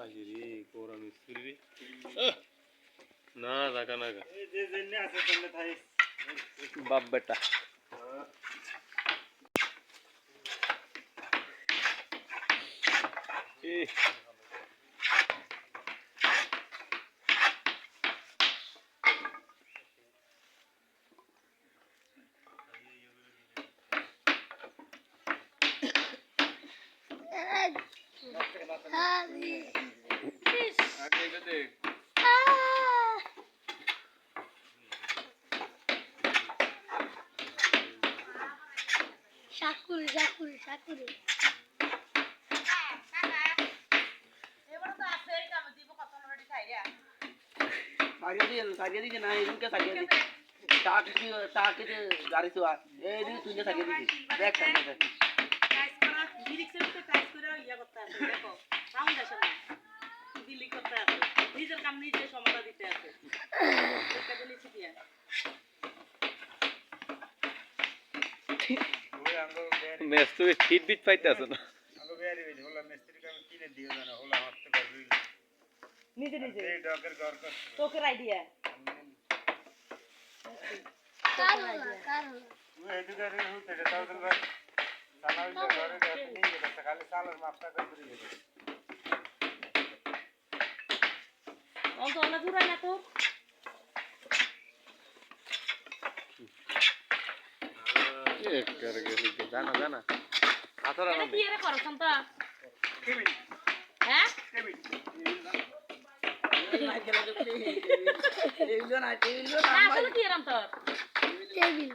হাজি রে কোরা মিস্ত্রি রে না দেখা না এই যে জেনে আছে তেনে থাই বাপ বেটা এ দেখ শাকুর শাকুর শাকুর সারিয়ে না এদিনকে সারিয়ে দিয়েছে টাক টাক গাড়ি চোয়া। এই দিকে তুই সারিয়ে দিয়েছিস দেখ সারিয়ে দেখ। কাম নিজে সমাধা দিতে আছে। তো হিট বিট পাইতে আছে না হাতে নিজে নিজে। তোকের আইডিয়া কারলা কারলা ওই এদিকে রে তাও ভাই সালা হইছে ঘরে গেছে খালি সালের মাপটা করে অন্য জুড়াই না তো এ করে গেলি জানা জানা আতরা কি এর করো সন্ত হ্যাঁ টেবিল না আসলে কি এরম তোর টেবিল